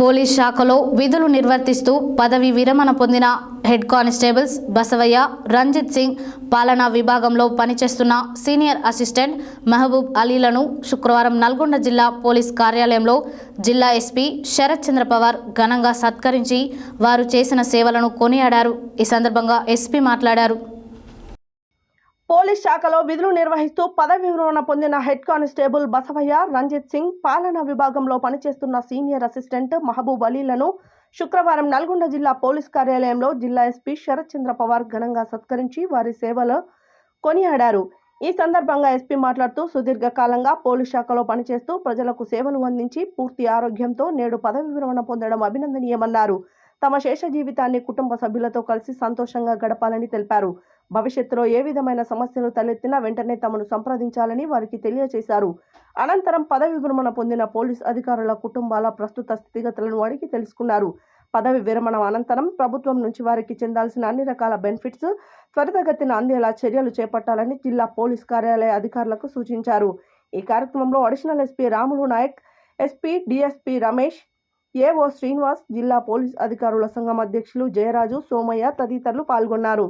Police శాఖలో విధులు నిర్వర్తిస్తూ పదవి విరమణ పొందిన హెడ్ కానిస్టేబుల్స్ బసవయ్య రంజిత్ సింగ్ పాలనా విభాగంలో పనిచేస్తున్న సీనియర్ అసిస్టెంట్ మహబూబ్ అలీలను శుక్రవారం నల్గొండ జిల్లా పోలీస్ కార్యాలయంలో జిల్లా ఎస్పీ శరత్ చంద్ర పవార్ ఘనంగా సత్కరించి వారు చేసిన సేవలను కొనియాడారు. ఈ సందర్భంగా ఎస్పీ మాట్లాడారు. పోలీస్ శాఖలో విధులు నిర్వహిస్తూ పదవి విరమణ పొందిన హెడ్ కానిస్టేబుల్ బసవయ్య రంజిత్ సింగ్ పాలనా విభాగంలో పనిచేస్తున్న సీనియర్ అసిస్టెంట్ మహబూబ్ అలీలను శుక్రవారం నల్గొండ జిల్లా పోలీస్ కార్యాలయంలో జిల్లా ఎస్పీ శరత్ చంద్ర పవార్ ఘనంగా సత్కరించి వారి సేవలు కొనియాడారు. ఈ సందర్భంగా ఎస్పీ మాట్లాడుతూ సుదీర్ఘకాలంగా పోలీస్ శాఖలో పనిచేస్తూ ప్రజలకు సేవలు అందించి పూర్తి ఆరోగ్యంతో నేడు పదవి విరమణ పొందడం అభినందనీయమన్నారు. తమ శేష జీవితాన్ని కుటుంబ సభ్యులతో కలిసి సంతోషంగా గడపాలని తెలిపారు. భవిష్యత్తులో ఏ విధమైన సమస్యలు తలెత్తినా వెంటనే తమను సంప్రదించాలని వారికి తెలియజేశారు. అనంతరం పదవి విరమణ పొందిన పోలీస్ అధికారుల కుటుంబాల ప్రస్తుత స్థితిగతులను అడిగి తెలుసుకున్నారు. పదవి విరమణ అనంతరం ప్రభుత్వం నుంచి వారికి చెందాల్సిన అన్ని రకాల బెనిఫిట్స్ త్వరితగతిన అందేలా చర్యలు చేపట్టాలని జిల్లా పోలీస్ కార్యాలయ అధికారులకు సూచించారు. ఈ కార్యక్రమంలో additional SP Ramulu Naik SP DSP Ramesh AO Srinivas జిల్లా పోలీస్ అధికారుల సంఘం అధ్యక్షులు జయరాజు సోమయ్య తదితరులు పాల్గొన్నారు.